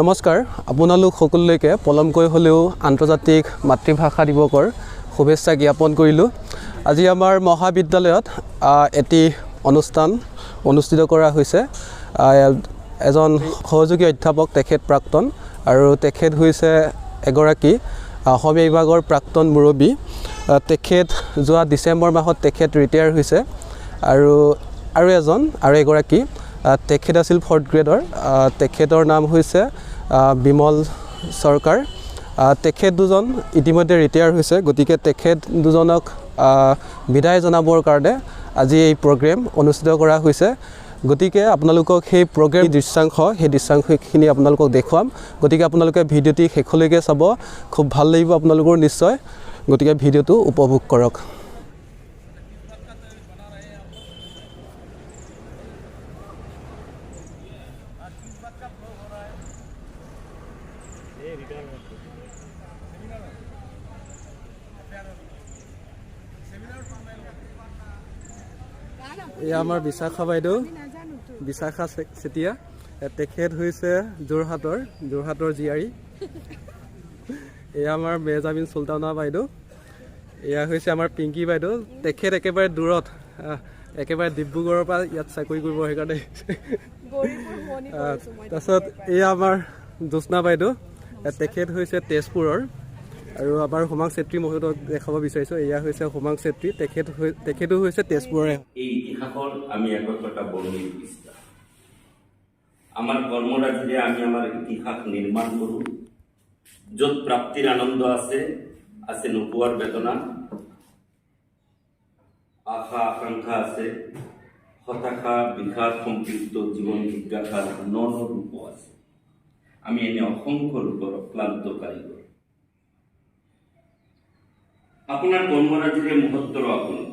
নমস্কাৰ আপোনালোক সকলোলৈকে পলমকৈ হ'লেও আন্তৰ্জাতিক মাতৃভাষা দিৱসৰ শুভেচ্ছা জ্ঞাপন কৰিলোঁ। আজি আমাৰ মহাবিদ্যালয়ত এটি অনুষ্ঠান অনুষ্ঠিত কৰা হৈছে। এজন সহযোগী অধ্যাপক তেখেত প্ৰাক্তন আৰু তেখেত হৈছে এগৰাকী অসমীয়া বিভাগৰ প্ৰাক্তন মুৰব্বী। তেখেত যোৱা ডিচেম্বৰ মাহত তেখেত ৰিটায়াৰ হৈছে আৰু আৰু এজন আৰু এগৰাকী তেখেত আছিল ফৰ্থ গ্ৰেডৰ তেখেতৰ নাম হৈছে বিমল চৰকাৰ। তেখেত দুজন ইতিমধ্যে ৰিটায়াৰ হৈছে, গতিকে তেখেত দুজনক বিদায় জনাবৰ কাৰণে আজি এই প্ৰগ্ৰেম অনুষ্ঠিত কৰা হৈছে। গতিকে আপোনালোকক সেই প্ৰগ্ৰেম দৃশ্যাংশ, সেই দৃশ্যাংশখিনি আপোনালোকক দেখুৱাম। গতিকে আপোনালোকে ভিডিঅ'টি শেষলৈকে চাব। খুব ভালো লাগিব আপোনালোকৰ নিশ্চয়। গতিকে ভিডিঅ'টো উপভোগ কৰক। এয়া আমাৰ বিশাখা বাইদেউ। বিশাখা চেতিয়া। তেখেত হৈছে যোৰহাটৰ যোৰহাটৰ জীয়াৰী। এয়া আমাৰ মেজাবিন চুলতানা বাইদেউ। এয়া হৈছে আমাৰ পিংকী বাইদেউ। তেখেত একেবাৰে দূৰত। একেবাৰে ডিব্ৰুগড়ৰ পৰা ইয়াত চাকৰি কৰিব সেইকাৰণে। তাৰপিছত এয়া আমাৰ জ্যোৎস্না বাইদেউ। তেখেত হৈছে তেজপুৰৰ। আৰু আমাৰ হোমাং চেত্ৰী মহোদয়ক দেখাব বিচাৰিছোঁ। এয়া হৈছে হোমাং চেত্ৰী তেখেত তেখেতো হৈছে তেজপুৰৰে। এই ইতিহাসৰ আমি একতা বৰ্ণিৰ পৃষ্ঠা আমাৰ কৰ্মৰাজিৰে আমি আমাৰ ইতিহাস নিৰ্মাণ কৰোঁ। য'ত প্ৰাপ্তিৰ আনন্দ আছে আছে নোপোৱাৰ বেদনা। আশা, আকাংক্ষা আছে। হতাশা বিষাদ, সম্পৃক্ত জীৱন জিজ্ঞাসাৰ ন ৰূপ আছে। আমি এনে অসংখ্য ৰূপৰ ক্লান্ত কাৰিকৰ আপোনাৰ কৰ্মৰাজিৰে মুহূৰ্তৰ আপুনি।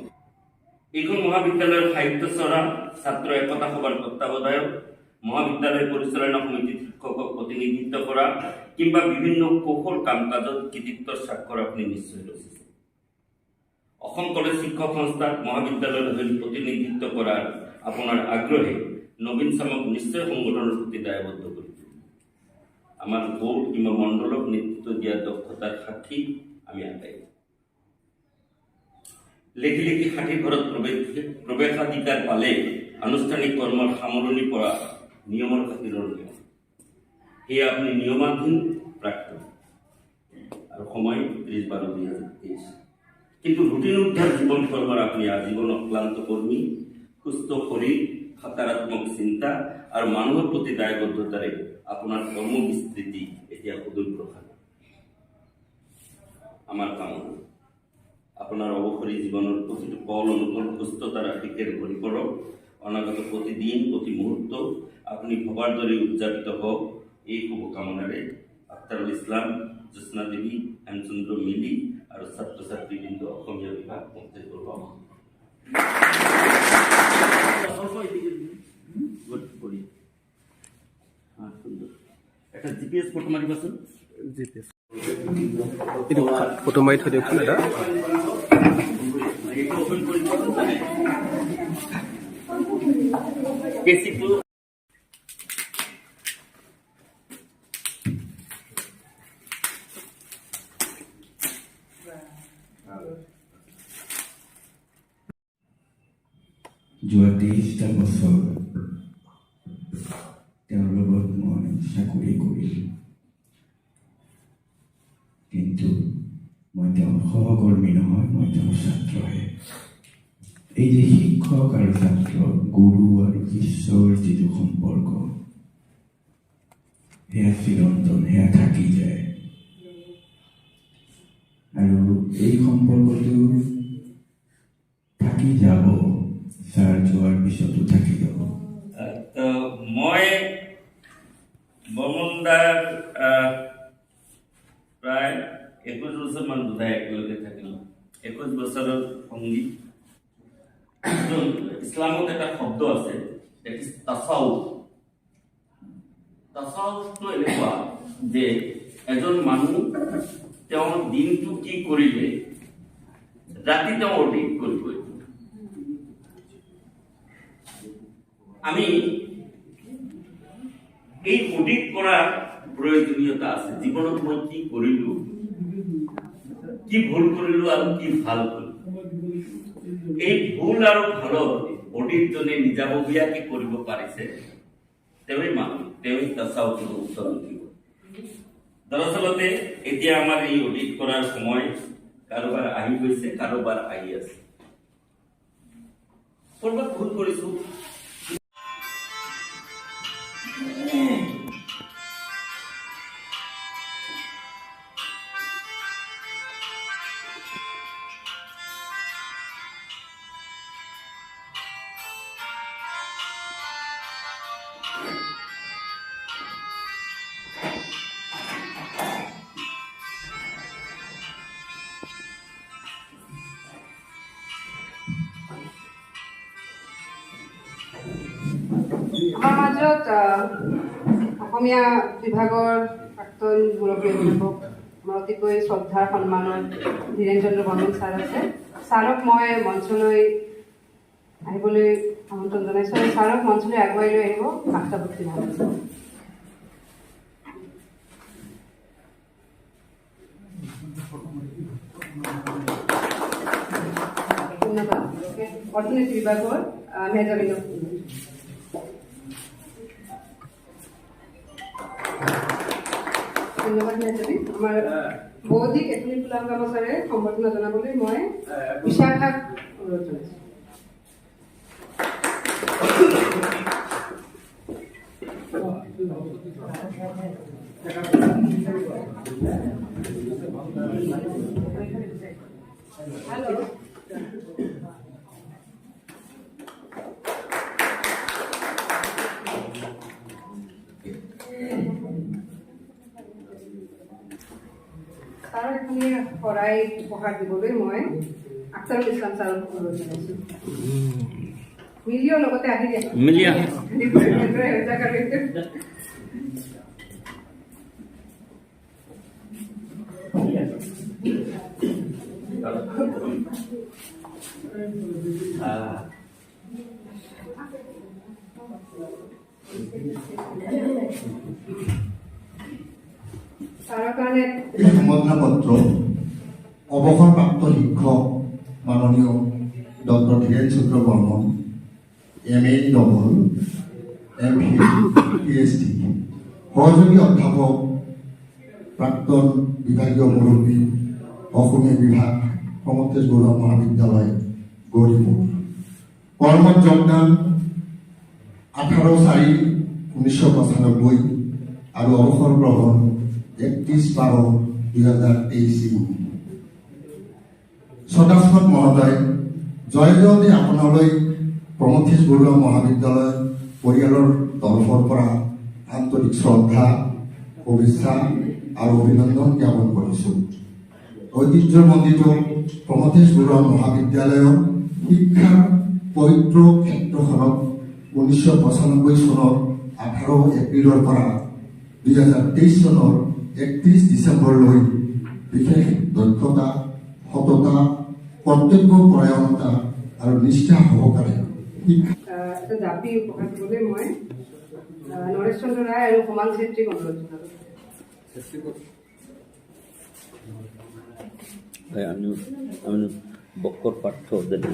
এইখন মহাবিদ্যালয়ৰ সাহিত্য চৰা ছাত্ৰ একতা সভাৰ তত্ত্বাৱধায়ক মহাবিদ্যালয় পৰিচালনা সমিতিৰ শিক্ষকক প্ৰতিনিধিত্ব কৰা কিংবা বিভিন্ন কৌশল কাম কাজত কৃতিত্বৰ স্বাক্ষৰ আপুনি নিশ্চয় ৰচিছে অসম কলেজ শিক্ষক সংস্থাক মহাবিদ্যালয়ৰ হৈ প্ৰতিনিধিত্ব কৰাৰ আপোনাৰ আগ্ৰহে নবীন চামক নিশ্চয় সংগঠনৰ প্ৰতি দায়বদ্ধ আমাৰ বোৰ্ড কিংবা মণ্ডলক নেতৃত্ব দিয়া দক্ষতাৰ সাক্ষী আমি আটাই লেখি লেখি ষাঠি ঘৰত প্ৰৱেশ প্ৰৱেশাধিকাৰ পালে আনুষ্ঠানিক কৰ্মৰ সামৰণি পৰা নিয়মৰ খাতিৰৰ নিয়ম সেয়ে আপুনি নিয়মাধীন প্ৰাক্তন আৰু সময় ত্ৰিছ বাৰ দুই কিন্তু ৰুটিন উদ্ধাৰ জীৱন কৰ্মৰ আপুনি আজীৱন অক্লান্ত কৰ্মী, সুস্থ শৰীৰ সকাৰাত্মক চিন্তা আৰু মানুহৰ প্ৰতি দায়বদ্ধতাৰে আপোনাৰ কৰ্ম বিস্তৃতি এতিয়া সুদূৰপ্ৰসাৰ আমাৰ কামনা, আপোনাৰ অৱসৰী জীৱনৰ প্ৰতিটো পল অনুপল সুস্থতাৰ আশীষেৰে ভৰি পৰক। অনাগত প্ৰতিদিন, প্ৰতি মুহূৰ্ত আপুনি ভবাৰ দৰে উদযাপিত হওক। এই শুভকামনাৰে আখতাৰুল ইছলাম, জ্যোৎস্না দেৱী, হেমচন্দ্ৰ মিলি আৰু ছাত্ৰ ছাত্ৰীবৃন্দ অসমীয়া বিভাগ মন্ত্ৰী কৰিব এটা জি পি এছ ফটো মারি জি পি এছ এইটো ফটো মাৰি থৈ দিয়কচোন এটা। কেচিটো যোৱা তেইছটা বছৰ তেওঁৰ লগত মই চাকৰি কৰিলোঁ কিন্তু মই তেওঁৰ সহকৰ্মী এই যে শিক্ষক আৰু ছাত্ৰ গুৰু আৰু শিষ্যৰ যিটো সম্পৰ্ক সেয়া চিৰন্তন সেয়া থাকি যায়। আৰু এই সম্পৰ্কটো থাকি যাব, ছাৰ যোৱাৰ পিছতো থাকি যাব। মই বৰ্মনদাৰ প্ৰায় একৈছ বছৰমান বোধহয় একেলগে থাকিলোঁ একৈছ বছৰৰ সংগী তো ইছলামত এটা শব্দ আছে এনেকুৱা যে এজন মানুহ তেওঁৰ দিনটো কি কৰিলে, ৰাতি তেওঁ অধিক কৰিবই আমি এই অধিক কৰা প্ৰয়োজনীয়তা আছে। জীৱনত মই কি কৰিলো কি ভুল কৰিলো আৰু কি ভালো কৰিলো এই ভুল আৰু ভালৰ অডিটজনে নিজাববীয়াকে কৰিব পাৰিছে? তেওঁৱেই মানুহ তেওঁৱেই দশাওতো উত্তৰ লিখিব দৰাচলতে, এতিয়া আমাৰ এই অডিট কৰাৰ সময় কাৰোবাৰ আহি গৈছে, কাৰোবাৰ আহি আছে। ক'ৰবাত ভুল কৰিছো অসমীয়া বিভাগৰ প্ৰাক্তন মুৰব্বী অধ্যাপক আমাৰ অতিকৈ শ্ৰদ্ধাৰ সন্মানৰ ধীৰেন চন্দ্ৰ বৰ্মন ছাৰ আছে। ছাৰক মই মঞ্চলৈ আহিবলৈ আমন্ত্ৰণ জনাইছোঁ আৰু ছাৰক মঞ্চলৈ আগুৱাই লৈ আহিব বাৰ্তাবৰ্তী ভালো ধন্যবাদ। অৰ্থনীতি বিভাগৰ আহ, আমাৰ বৌদ্ধিক এথনিক ফুলাম গামোচাৰে সম্বৰ্ধনা জনাবলৈ মই বিশাখাক অনুৰোধ জনাইছোঁ। হেল্ল' শৰাই উপহাৰ দিবলৈ মই। আখতাৰুল ইছলাম ছাৰক অনুৰোধ জনাইছোঁ মিলিও লগতে আহি দিয়ে। মিলি আহে। এনেদৰে অৱসৰপ্ৰাপ্ত শিক্ষক মাননীয় doctor Dhiren Chandra Barman M A double M phil P H D সহযোগী অধ্যাপক প্ৰাক্তন বিভাগীয় মুৰব্বী অসমীয়া বিভাগ সমতেশ বৰুৱা মহাবিদ্যালয় গৌৰীপুৰ কৰ্মত যোগদান আঠাৰ চাৰি ঊনৈছশ পঁচানব্বৈ আৰু অৱসৰ গ্ৰহণ একত্ৰিছ বাৰ দুহেজাৰ তেইছ। সদাস্মত মহোদয়, জয় জয়তে আপোনালৈ প্ৰমথীশ বৰুৱা মহাবিদ্যালয়, পৰিয়ালৰ তৰফৰ পৰা আন্তৰিক শ্ৰদ্ধা, শুভেচ্ছা আৰু অভিনন্দন জ্ঞাপন কৰিছোঁ। ঐতিহ্যমণ্ডিত প্ৰমথীশ বৰুৱা মহাবিদ্যালয়ৰ শিক্ষাৰ পবিত্ৰ ক্ষেত্ৰখনত ঊনৈছশ পঁচানব্বৈ চনৰ আঠাৰ এপ্ৰিলৰ পৰা দুহেজাৰ তেইছ চনৰ একত্ৰিছ ডিচেম্বৰলৈ বিশেষ দক্ষতা, সততা কৰ্তব্য পৰায়ণতা আৰু নিষ্ঠা সহকাৰে। আহ, এটা জাপি উপহাৰ দিবলৈ মই নৰেশ চন্দ্ৰ ৰায় আৰু সমান ছেত্ৰীক অনুৰোধ জনালোঁ। আমি আমি বক্কর পাঠ্য দেখি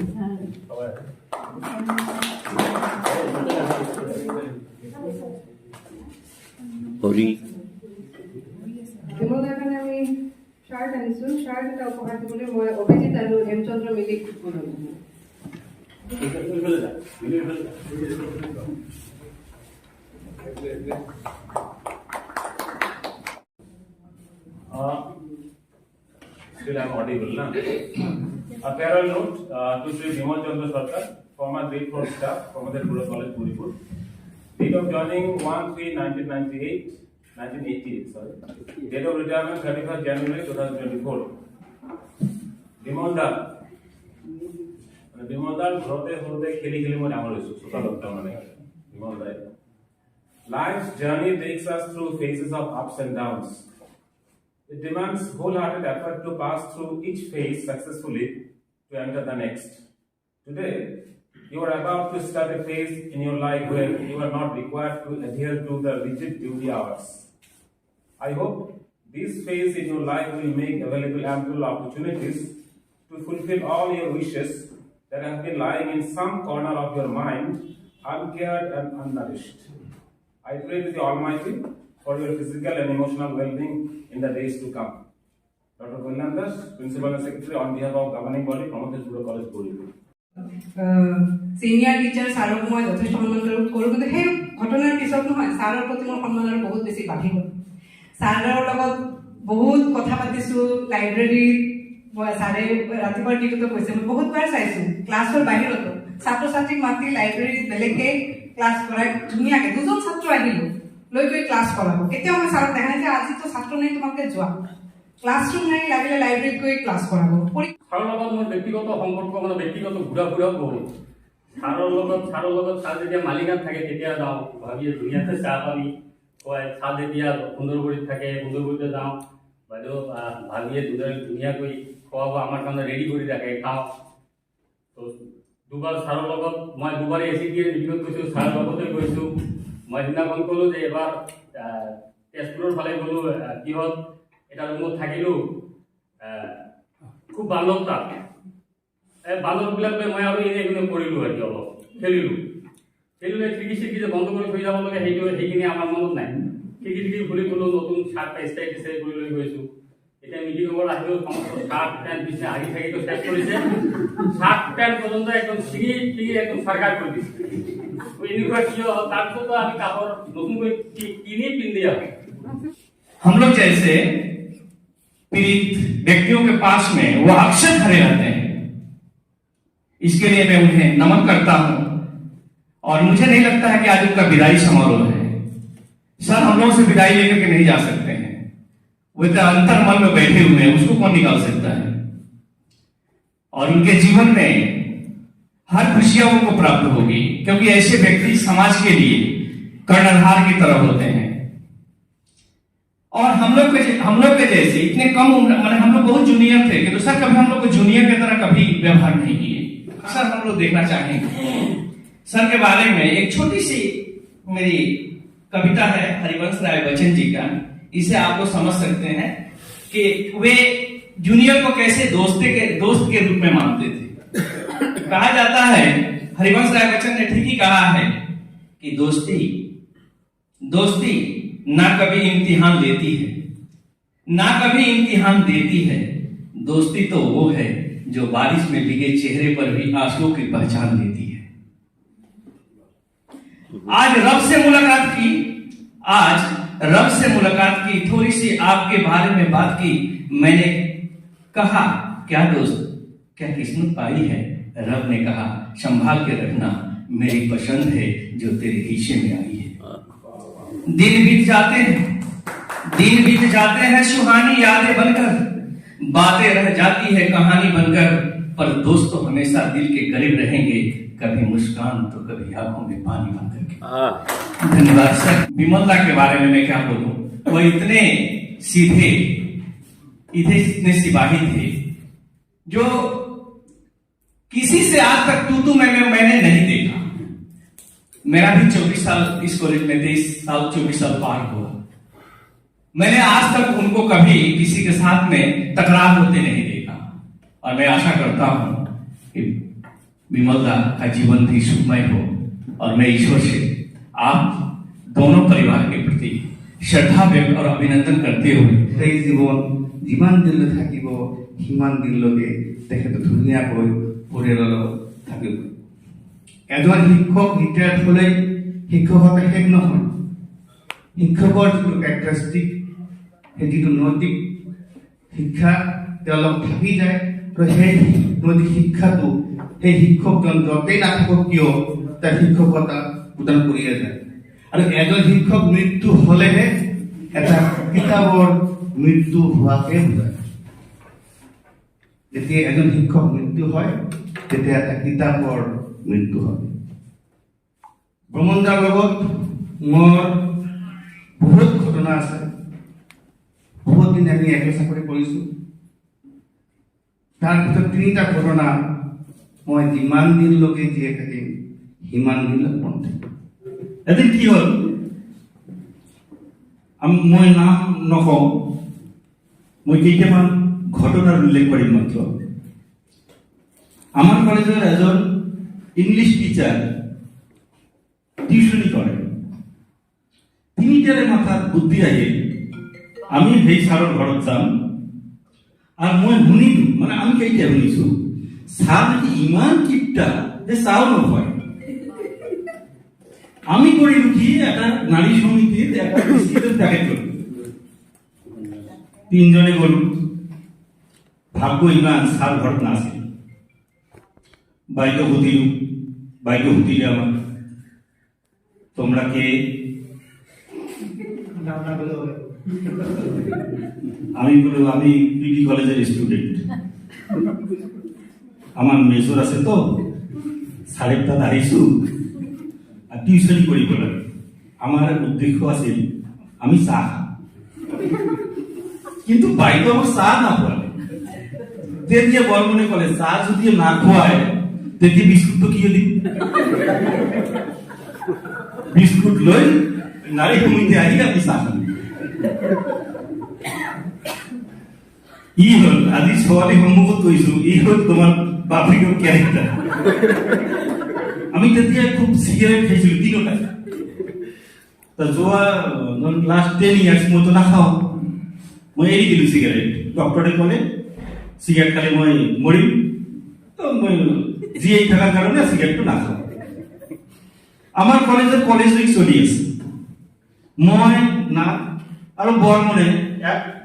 হরি বিমলাৰ কাৰণে আমি শ্বাৰ্ট আনিছোঁ এটা উপহাৰ দিবলৈ মই অভিজিত আৰু Hemchandra মিলিক Uh, Still I'm audible, na? A farewell note uh, to Sri Bimal Chandra Sarkar, former grade four staff from the College, Puripur. Date of joining 1 3 1998, 1988, sorry. Date of retirement 31st January 2024. Bimal দা মানে বিমল দাৰ ঘৰতে সৰুতে খেলি খেলি মই ডাঙৰ হৈছোঁ চোতালত তাৰমানে বিমল দাই Life's journey takes us through phases of ups and downs. It demands wholehearted effort to pass through each phase successfully to enter the next. Today, you are about to start a phase in your life where you are not required to adhere to the rigid duty hours. I hope this phase in your life will make available ample opportunities to fulfill all your wishes that have been lying in some corner of your mind, uncared and unnourished. I pray to the Almighty for your physical and emotional well-being in the days to come. Dr. Kundandas, Principal and Secretary, on behalf of governing body, Prometheus Buddha College, Borivali. Senior teacher ছাৰক মই যথেষ্ট সন্মান কৰোঁ কিন্তু সেই ঘটনাৰ পিছত নহয় ছাৰৰ প্ৰতি মোৰ সন্মান বহুত বেছি বাঢ়ি গ'ল ছাৰৰ লগত বহুত কথা পাতিছোঁ লাইব্ৰেৰীত মই ছাৰে ৰাতিপুৱাৰ টিভিটো কৈছে মই বহুতবাৰ চাইছোঁ ক্লাছৰ বাহিৰতো ছাত্ৰ ছাত্ৰীক মাতি লাইব্ৰেৰীত বেলেগকৈ ক্লাছ কৰাই ধুনীয়াকৈ দুজন ছাত্ৰ আহিলোঁ লৈ গৈ ক্লাছ কৰাব কেতিয়াও মই ছাৰক দেখা নাই যে আজিতো ছাত্ৰ নাই তোমালোকে যোৱা ক্লাছৰুম নাই লাগিলে লাইব্ৰেৰীত গৈ ক্লাছ কৰাব ছাৰৰ লগত মোৰ ব্যক্তিগত সম্পৰ্ক মানে ব্যক্তিগত ঘূৰা ফুৰাও বহুত ছাৰৰ লগত ছাৰৰ লগত ছাৰ যেতিয়া মালিগাঁৱত থাকে তেতিয়া যাওঁ ভাবি ধুনীয়াকৈ চাহ পানী খুৱাই ছাৰ যেতিয়া সুন্দৰগুৰিত থাকে সুন্দৰগুৰিতে যাওঁ। বাইদেউ ভাবিয়ে ধুনীয়া ধুনীয়াকৈ খোৱা বোৱা আমাৰ কাৰণে ৰেডি কৰি ৰাখে খাওঁ। তো দুবাৰ ছাৰৰ লগত, মই দুবাৰে এ চি ডি মিটিঙত গৈছোঁ, ছাৰৰ লগতে গৈছোঁ। মই সিদিনাখন ক'লোঁ যে এবাৰ তেজপুৰৰ ফালে গ'লোঁ কিহত এটা ৰুমত থাকিলোঁ। খুব বান্দৰ তাত। এই বান্দৰবিলাক লৈ মই আৰু এনে এনে কৰিলোঁ আৰু অলপ। খেলিলোঁ। খেলিলে খিৰিকি চিৰিকি যে বন্ধ কৰি থৈ যাব লাগে সেইটো সেইখিনি আমাৰ মনত নাই খিৰিকি চিৰিকি খুলি থ'লোঁ নতুন চাৰ্ট ষ্টাইল ষ্টাইল কৰি লৈ গৈছোঁ এতিয়া মিটিং পৰা আহিলেও সমস্ত চাৰ্ট পেণ্ট পিছে আহি থাকিতো চেক কৰিছে চাৰ্ট পেণ্ট পৰ্যন্ত একদম ছিঙি ছিঙি একদম চাৰ্কাৰ কৰি দিছে তো এনেকুৱা কিয় হ'ল? তাৰপিছতো আমি কাপোৰ নতুনকৈ কি- কিনি পিন্ধি আহোঁ हम लोग जैसे पीड़ित व्यक्तियों के पास में वो अक्सर खड़े रहते हैं इसके लिए मैं उन्हें नमन करता हूं और मुझे नहीं लगता है कि आज उनका विदाई समारोह है। सर, हम लोग से विदाई लेकर के नहीं जा सकते हैं। वो इतना अंतर मन में बैठे हुए हैं, उसको कौन निकाल सकता है? और उनके जीवन में हर खुशियाँ उनको प्राप्त होगी, क्योंकि ऐसे व्यक्ति समाज के लिए कर्णधार की तरह होते हैं। और हम लोग के हम लोग के जैसे इतने कम उम्र मैंने हम लोग बहुत जूनियर थे कि तो सर, कभी हम लोग को जूनियर की तरह कभी व्यवहार नहीं किए। सर, हम लोग देखना चाहेंगे। सर के बारे में एक छोटी सी मेरी कविता है, हरिवंश राय बच्चन जी का। इसे आप लोग समझ सकते हैं कि वे जूनियर को कैसे दोस्ते के, दोस्त के रूप में मानते थे। कहा जाता है, हरिवंश राय बच्चन ने ठीक ही कहा है कि दोस्ती दोस्ती ना कभी इम्तिहान लेती है। ना कभी इम्तिहान देती है। दोस्ती तो वो है जो बारिश में भीगे चेहरे पर भी आंसुओं की पहचान देती है। आज रब से मुलाकात की, आज रब से मुलाकात की, थोड़ी सी आपके बारे में बात की। मैंने कहा, क्या दोस्त, क्या किस्मत पाई है? रब ने कहा, संभाल के रखना, मेरी पसंद है जो तेरे हिस्से में आई है। दिन बीत जाते हैं, दिन बीत जाते हैं, सुहानी यादें बनकर। बातें रह जाती है, कहानी बनकर। पर दोस्त तो हमेशा दिल के करीब रहेंगे कभी मुस्कान तो कभी आँखों में पानी बनकर के हाँ। धन्यवाद सर। विमलता के बारे में मैं क्या बोलूँ? वो इतने सीधे इतने इतने सिपाही थे जो किसी से आज तक तू तू मैं मैं- मैंने नहीं देखा। मेरा भी चौबीस साल इस कॉलेज में तेईस साल चौबीस साल पार हुआ। मैंने आज तक उनको कभी किसी के साथ में तकरार होते नहीं और मैं आशा करता हूं कि विमलदा का जीवन भी सुखमय हो और मैं ईश्वर से आप दोनों परिवार के प्रति श्रद्धा व्यक्त और अभिनंदन करते हुए সেই জীৱন যিমান দিনলৈ থাকিব সিমান দিনলৈকে তেখেতে ধুনীয়াকৈ পৰিয়ালৰ লগত থাকিব এজন শিক্ষক ৰিটায়াৰ্ড হ'লেই শিক্ষকতা শেষ নহয় শিক্ষকৰ যিটো কেৰেক্টাৰিষ্টিক সেই যিটো নৈতিক শিক্ষা তেওঁলোক থাকি যায় আৰু সেই নৈতিক শিক্ষাটো সেই শিক্ষকজন য'তেই নাথাকক কিয় তাৰ শিক্ষকতা প্ৰদান কৰিয়ে যায়। আৰু এজন শিক্ষক মৃত্যু হ'লেহে এটা কিতাপৰ মৃত্যু হোৱাকে বুজায় যেতিয়া এজন শিক্ষক মৃত্যু হয়, তেতিয়া এটা কিতাপৰ মৃত্যু হয়। ভ্ৰমণদাৰ লগত মোৰ বহুত ঘটনা আছে। বহুত দিন আমি একে চাকৰি কৰিছোঁ। তাৰ ভিতৰত তিনিটা ঘটনা মই যিমান দিনলৈকে জীয়াই থাকিম সিমান দিনলৈ থাকিম এদিন কি হ'ল? মই নাম নকওঁ। মই কেইটামান ঘটনাৰ উল্লেখ কৰিম মাত্ৰ। আমাৰ কলেজৰ এজন ইংলিছ টিচাৰ টিউচনি কৰে। তিনিটাৰে মাথাত বুদ্ধি আহিল আমি সেই ছাৰৰ ঘৰত যাম। আৰু মই শুনিলো মানে আমি কেতিয়া শুনিছো? নেকি ইমান কিপটা যে চাও নকয় আমি কৰিলো কি, এটা নাৰী সমিতিত এটা তিনজনে গলো। ভাগ্য ইমান ছাৰ ঘৰত নাছিল। বাইদেউ সুধিলো, বাইদেউ সুধিলে আমাক, তোমরা কে? আমি বলল আমি পিডি কলেজের স্টুডেন্ট আমার মেজর আছে তো তাত আহিছো আর টিউশন কৰিব লাগে আমার উদ্দেশ্য আছিল আমি চাহ কিন্তু বাইদেউ আমার চাহ নাখোৱালে তেতিয়া বৰমনে ক'লে চাহ যদি নাখোৱায় তেতিয়া বিস্কুটটো কি দিম বিস্কুট লৈ নাৰী সমিতি আহি আমি চাহ খাম ই হ'ল, আজি ছোৱালী সন্মুখত কৈছো ই হ'ল তোমাৰ বাপেকৰ কেৰেক্টাৰ আমি তেতিয়া খুব চিগাৰেট খাইছিলো তিনিওটাই তা, যোৱা লাষ্ট টেন ইয়াৰ্ছ মইতো নাখাওঁ। মই এৰি দিলো চিগাৰেট। ডক্টৰে ক'লে, চিগাৰেট খালে মই মৰিম। মই জীয়াই থকাৰ কাৰণে চিগাৰেটটো নাখাওঁ। আমাৰ কলেজত, কলেজ উইক চলি আছে। মই, না আৰু বৰমনে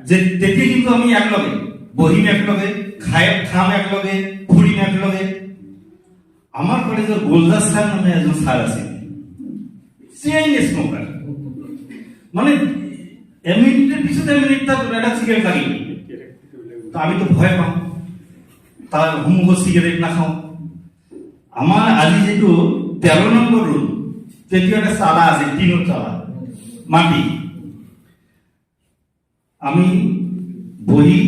যে- তেতিয়া কিন্তু আমি একেলগে বহিম একেলগে খাই খাম একেলগে ফুৰিম একেলগে। আমাৰ কলেজৰ গোলদাস ছাৰ নামে এজন ছাৰ আছিল। চেইন স্মকাৰ মানে এমিনিটের পিছু এমিনিট তার একটা সিগারেট লাগিয়ে তো আমি তো ভয় পাওঁ। তার হুমুক সিগারেট নাখাওঁ। আমাৰ আজি যিটো তেৰ নম্বৰ ৰুম তেতিয়া এটা চালা আছে টিনৰ চালা মাটি। আমি বহি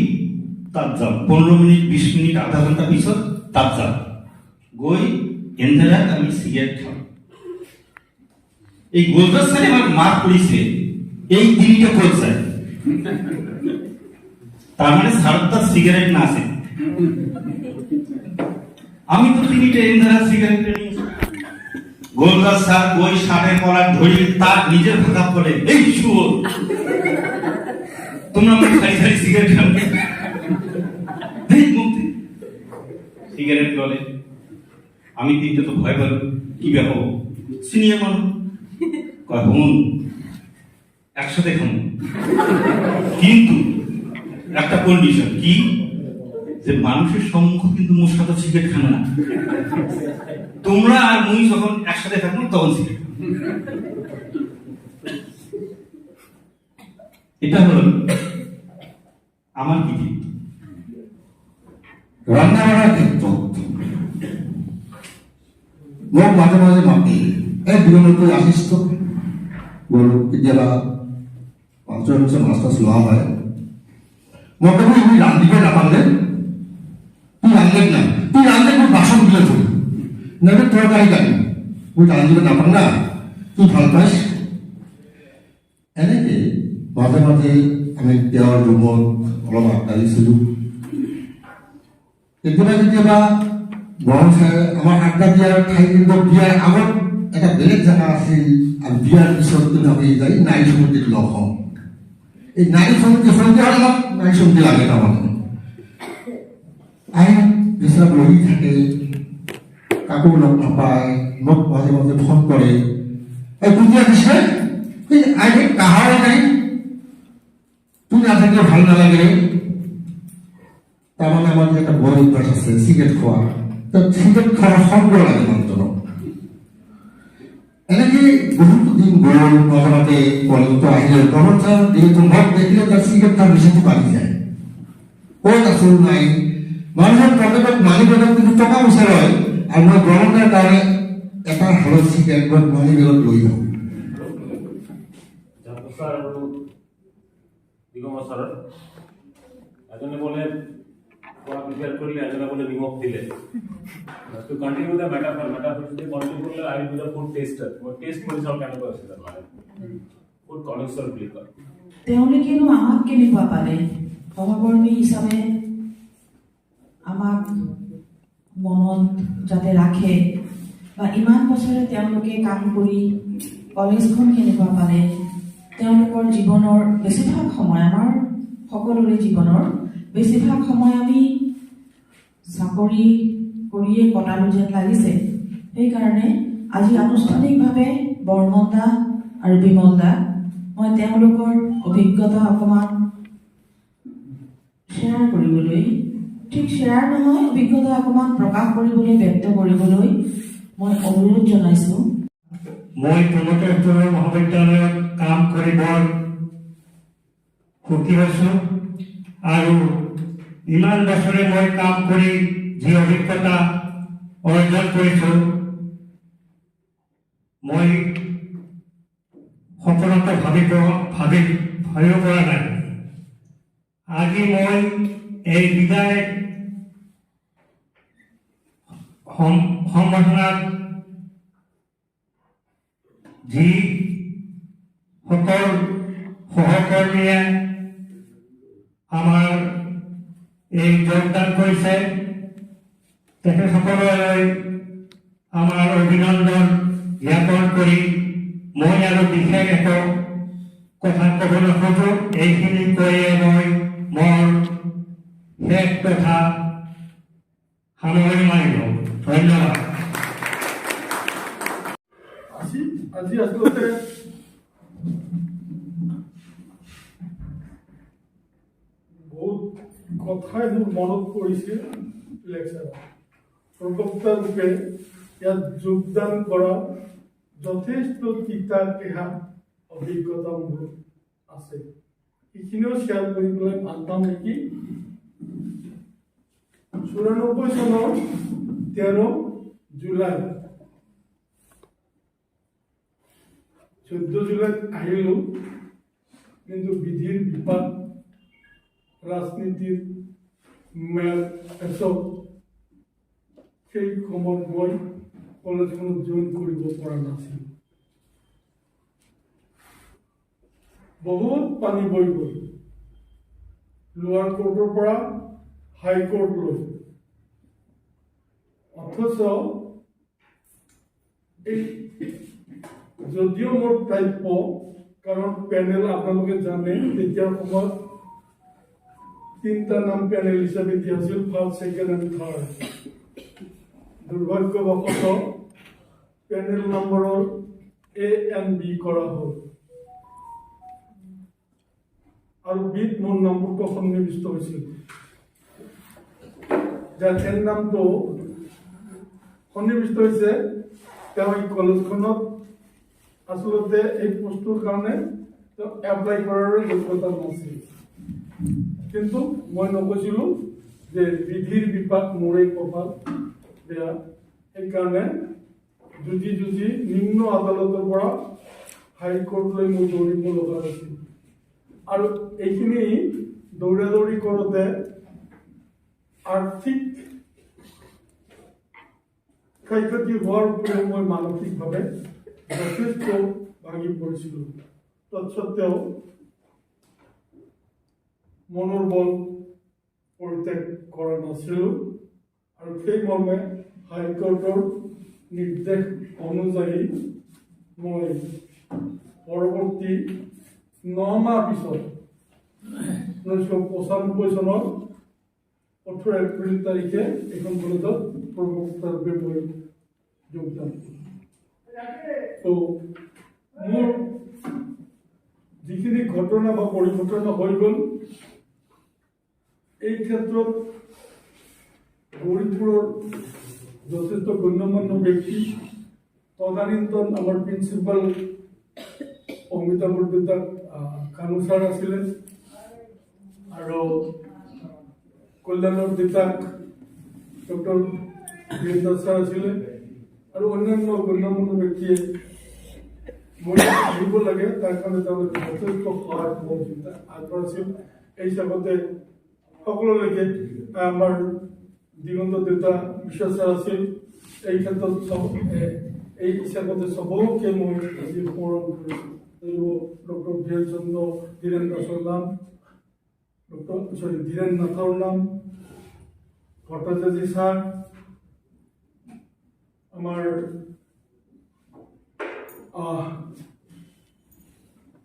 তাত যাওঁ। পোন্ধৰ মিনিট, বিশ মিনিট, আধা ঘণ্টা পিছত তাত যাওঁ। গৈ এন্ধাৰাত আমি চিগাৰেট খাওঁ এই গোলদাস স্যারে আমার মার পড়িছে। এই দিনটা কোথায়? যায় তার মানে সারদা সিগারেট না আছে। আমি তো তিনটে ইন্দারা সিগারেট গোলদাস স্যার ওই সারের কলার ধরি তার নিজের ভাষা বলে এই শুয়ো তোমরা আমার খালি খালি সিগারেট খাও। এই মুক্তি সিগারেট বলে। আমি তিনটে তো ভয় পেল কি ব্যাপার সিনিয়র মানুষ। কয় হুন একসাথে খাব কিন্তু একটা কন্ডিশন কি? যে মানুষের সম্মুখ কিন্তু মোর সাথে সিগারেট খাবে না। তোমরা আর মুই যখন একসাথে থাকব তখন সিগারেট খাব। এটা হলো আমার কি ৰান্ধা বাঢ়াৰ ক্ষেত্ৰত মোক মাজে মাজে মাতি এই বিৰমকৈ আহিছ গ'লো কেতিয়াবা পাঁচ ছয় মাছ টাছ হয়। মই ক'লো তুমি ৰান্ধিব নাপালে তুই ৰান্ধে না। তুই ৰান্ধে মোৰ বাচন দিলে থৈ নহ'লে তৰকাৰী কাটি মই ৰান্ধিব নাপাওঁ না তুই ভালো পাইছ মাজে মাজে আমি তেওঁৰ ৰুমত অলপ আগবাঢ়িছিলোঁ কেতিয়াবা কেতিয়াবা গৰম চাই আড্ডা দিয়াৰ ঠাই কিন্তু বিয়াৰ আগত এটা বেলেগ জেগা আছিল আৰু বিয়াৰ পিছত কিন্তু আমি যাই নাৰী সমিতিত লগ হওঁ এই নাৰী সমিতি সন্ধিয়া হ'লে আমাক নাৰী সমিতি লাগে তাৰমানে। আহি বিচৰা বহি থাকে কাকো লগ নাপায়, মোক মাজে মাজে ফোন কৰে, এই কেতিয়া দিছে এই কাহাৰ নাই। তুই নাথাকিলে ভালো নালাগে তাৰমানে আমাৰ যে এটা বৰ অভ্যাস আছে চিগাৰেট খোৱা তো চিগাৰেট খোৱাৰ সংগ লাগে মানুহজনক এনেকৈ বহুতো দিন গ'ল মাজে মাজে আহিলে চাহ যিহেতু মোক দেখিলে তাৰ চিগাৰেট খোৱাৰ নিচাটো বাঢ়ি যায়। ক'ত আছো নাই। মানুহৰ পকেটত মানি বেগত কিন্তু টকা পইচা লয় আৰু মই গৰম দিনৰ এটা হালত মই মানি বেগত লৈ যাওঁ। ছাৰৰ এজনে বোলে খোৱা প্ৰিপেয়াৰ কৰিলে এজনে বোলে, নিমখ দিলে। To continue the metaphor metaphor যদি কণ্টিনিউ কৰিলে আই দ্য ফুড তাৰমানে ক'ত কলেজৰ বুলি কয় তেওঁলোকেনো আমাক কেনেকুৱা পালে সহকৰ্মী হিচাপে আমাক মনত যাতে ৰাখে বা ইমান বছৰে তেওঁলোকে কাম কৰি কলেজখন কেনেকুৱা পালে তেওঁলোকৰ জীৱনৰ বেছিভাগ সময় আমাৰ সকলোৰে জীৱনৰ বেছিভাগ সময় আমি চাকৰি কৰিয়েই কটালো যেন লাগিছে। সেইকাৰণে আজি আনুষ্ঠানিকভাৱে বৰ্মন দা আৰু বিমল দা মই তেওঁলোকৰ অভিজ্ঞতা অকণমান শ্বেয়াৰ কৰিবলৈ ঠিক শ্বেয়াৰ নহয় অভিজ্ঞতা অকণমান প্ৰকাশ কৰিবলৈ ব্যক্ত কৰিবলৈ মই অনুৰোধ জনাইছোঁ। মই প্ৰমোটেশ্বৰ মহাবিদ্যালয়ত কাম কৰি সুখী হৈছোঁ। আৰু ইমান বছৰে মই কাম কৰি যি অভিজ্ঞতা অৰ্জন কৰিছোঁ, মই সফলতা ভাবিব, ভাবি ভাবিব পৰা নাই। আজি মই এই বিদায় সম- সম্বৰ্ধনাত যি সকল সহকৰ্মীয়ে আমাৰ এই যোগদান কৰিছে তেখেতসকললৈ আমাৰ অভিনন্দন জ্ঞাপন কৰি মই আৰু বিশেষ একো কথা ক'ব নোখোজো। এইখিনি কৈয়ে মই মোৰ শেষ কথা সামৰণি মাৰিলোঁ। ধন্যবাদ। আজি আজি আচলতে বহুত কথাই মোৰ মনত পৰিছিল লেকচাৰত। প্ৰবক্তা ৰূপে ইয়াত যোগদান কৰা যথেষ্ট তিতা কেহা অভিজ্ঞতা মোৰ আছে। এইখিনিও শ্বেয়াৰ কৰিবলৈ ভালো পাম নেকি? চৌৰানব্বৈ চনৰ তেৰ জুলাই। চৈধ্য জুলাইত আহিলোঁ, কিন্তু বিধিৰ বিপাক, ৰাজনীতিৰ মেল পেচক সেই সময়ত মই কলেজখনত জইন কৰিব পৰা নাছিলোঁ। বহুত পানী বৈ গ'ল। লোৱাৰ কোৰ্টৰ পৰা হাই কোৰ্টলৈ অথচ এই যদিও মোৰ প্ৰাপ্য কাৰণ পেনেল আপোনালোকে জানে তেতিয়াৰ সময়ত তিনিটা নাম পেনেল হিচাপে দিয়া আছিল ফাৰ্ষ্ট ছেকেণ্ড এণ্ড থাৰ্ড দুৰ্ভাগ্যবশতঃ পেনেল নম্বৰৰ এ এণ্ড বি কৰা হ'ল। আৰু বিত মোৰ নম্বৰটো সন্নিৱিষ্ট হৈছিল। যাৰ এন নামটো সন্নিৱিষ্ট হৈছে তেওঁ এই কলেজখনত আচলতে এই কাৰণে তেওঁ এপ্লাই কৰাৰ যোগ্যতা নাছিল কিন্তু মই নকৈছিলোঁ যে বিধিৰ বিপাক মোৰেই কপাল বেয়া। সেইকাৰণে যুঁজি যুঁজি নিম্ন আদালতৰ পৰা হাইকোৰ্টলৈ মোৰ দৌৰিব লগা হৈছিল। আৰু এইখিনি দৌৰা দৌৰি কৰোঁতে আৰ্থিক ক্ষয়ক্ষতি হোৱাৰ উপৰিও মই মানসিকভাৱে যথেষ্ট ভাঙি পৰিছিলোঁ তৎসত্বেও মনৰ বল পৰিত্যাগ কৰা নাছিলোঁ আৰু সেই মৰ্মে হাইকোৰ্টৰ নিৰ্দেশ অনুযায়ী মই পৰৱৰ্তী ন মাহ পিছত ঊনৈছশ পঁচানব্বৈ চনৰ ওঠৰ এপ্ৰিল তাৰিখে এইখন কলেজত প্ৰবক্তা ৰূপে মই যোগদান তো মোৰ যিখিনি ঘটনা বা পৰিঘটনা হৈ গ'ল, এই ক্ষেত্ৰত গৌৰীপুৰৰ যথেষ্ট গণ্যমান্য ব্যক্তি, তদানীন্তন আমাৰ প্ৰিন্সিপাল অমিতাভ বৰদেউতা কানু ছাৰ আছিলে, আৰু কল্যাণৰ দেউতাক ডক্টৰ বীৰেন্দ্ৰ ছাৰ আছিলে, আৰু অন্যান্য গণ্যমান্য ব্যক্তিয়ে আহিব লাগে তাৰ কাৰণে তেওঁলোকে যথেষ্ট সহায় সহযোগিতা আগবঢ়াইছিল এই হিচাপতে সকলোলৈকে আমাৰ দিগন্ত দেউতা বিশ্ব ছাৰ আছিল এই ক্ষেত্ৰত চব এই হিচাপতে চবকে মই আজি সোঁৱৰণ কৰিছোঁ ডক্টর ধীরেন চন্দ্র ধীরেন দাসর নাম, ডক্টর সরি ধীরেন নাথর নাম, ভট্টাচার্য স্যার আমাৰ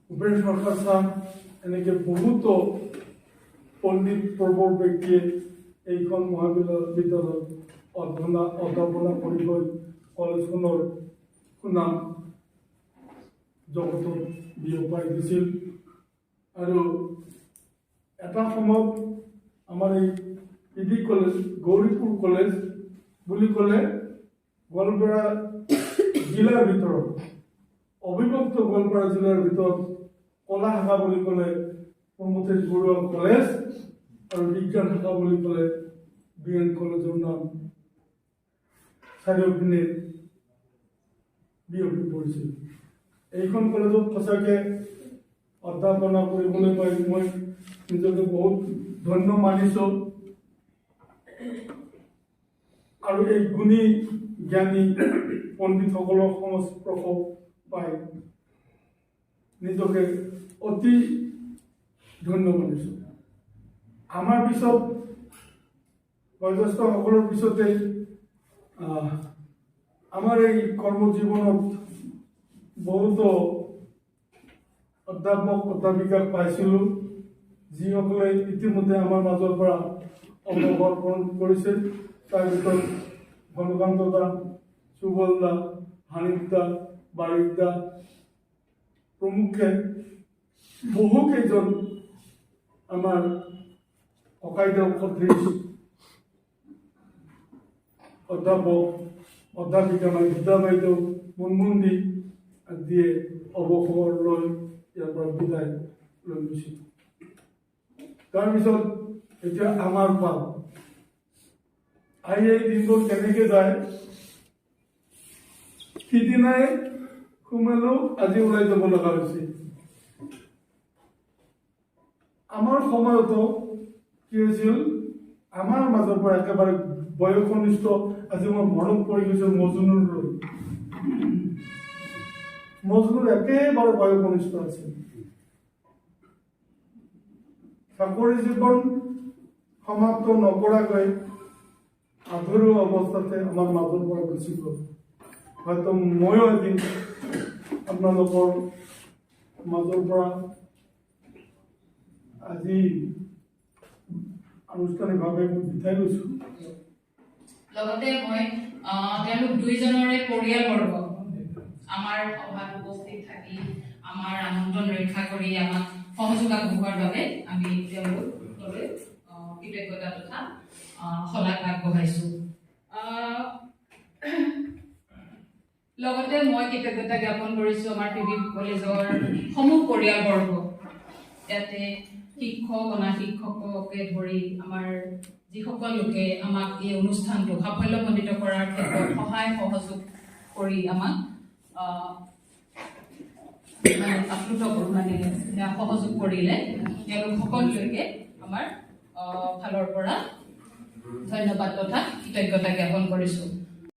ভূপেন সরকার স্যার এনেকে বহুতো পণ্ডিত প্ৰবৰ ব্যক্তিয়ে এইখন মহাবিদ্যালয়ত অধ্যয়না, অধ্যাপনা কৰি গৈ কলেজখনৰ সুনাম জগতত বিয়পাই দিছিল। আৰু এটা সময়ত আমাৰ এই P D college, Gauripur college বুলি ক'লে গোৱালপাৰা জিলাৰ ভিতৰত অবিভক্ত গোৱালপাৰা জিলাৰ ভিতৰত কলা শাখা বুলি ক'লে প্ৰমোতেশ বৰুৱা কলেজ আৰু বিজ্ঞান শাখা বুলি ক'লে বি এন কলেজৰ নাম চাৰিওপিনে বিয়পি পৰিছিল এইখন কলেজত সঁচাকৈ অধ্যাপনা কৰিবলৈ পাই মই নিজকে বহুত ধন্য মানিছোঁ। আৰু এই গুণী জ্ঞানী পণ্ডিতসকলৰ সংস্পৰ্শ পাই। নিজকে অতি ধন্য মানিছোঁ আমাৰ পিছত বয়োজ্যেষ্ঠসকলৰ পিছতে আমাৰ এই কৰ্মজীৱনত বহুতো অধ্যাপক অধ্যাপিকাক পাইছিলোঁ, যিসকলে ইতিমধ্যে আমাৰ মাজৰ পৰা অংশগ্ৰহণ কৰিছে। তাৰ ভিতৰত ঘনকান্ত দা সুবল দা হানিফ দা বাৰিক দা প্ৰমুখ্যে বহুকেইজন আমাৰ ককাইদেউ সদৃশ, অধ্যাপক, অধ্যাপিকা মানে বিদ্যা বাইদেউ মুনমুন্দি আদিয়ে অৱসৰ লৈ ইয়াৰ পৰা বিদায় লৈ গৈছিল তাৰপিছত এতিয়া আমাৰ পাল। আহি এই দিনবোৰ কেনেকে যায়? সিদিনাই সোমালো আজি ওলাই যাব লগা হৈছে। আমাৰ সময়তো কি হৈছিল? আমাৰ মাজৰ পৰা একেবাৰে বয়সনিষ্ঠ আজি মোৰ মনত পৰি গৈছে মজনুৰলৈ মজনুৰ একেবাৰে বয়সনিষ্ঠ আছিল চাকৰি জীৱন সমাপ্ত নকৰাকৈ আধৰুৱা অৱস্থাতে আমাৰ মাজৰ পৰা গুচি গ'ল। হয়তো ময়ো এদিন আপোনালোকৰ মাজৰ পৰা আজি আনুষ্ঠানিকভাৱে মই বিদায় লৈছোঁ। লগতে মই তেওঁলোক দুইজনৰে পৰিয়ালবৰ্গ। আমাৰ সভাত উপস্থিত থাকি আমাৰ আমন্ত্ৰণ ৰক্ষা কৰি আমাক সহযোগ আগবঢ়োৱাৰ বাবে আমি তেওঁলোকলৈ কৃতজ্ঞতা তথা শলাগ আগবঢ়াইছো। লগতে মই কৃতজ্ঞতা জ্ঞাপন কৰিছো আমাৰ পি বি কলেজৰ সমূহ পৰিয়ালবৰ্গ ইয়াতে শিক্ষক অনা শিক্ষককে ধৰি আমাৰ যিসকল লোকে আমাক এই অনুষ্ঠানটো সাফল্যমণ্ডিত কৰাৰ ক্ষেত্ৰত সহায় সহযোগ কৰি আমাক আপ্লুত কৰোঁ সহযোগ কৰিলে তেওঁলোক সকলোলৈকে আমাৰ ফালৰ পৰা ধন্যবাদ তথা কৃতজ্ঞতা জ্ঞাপন কৰিছোঁ।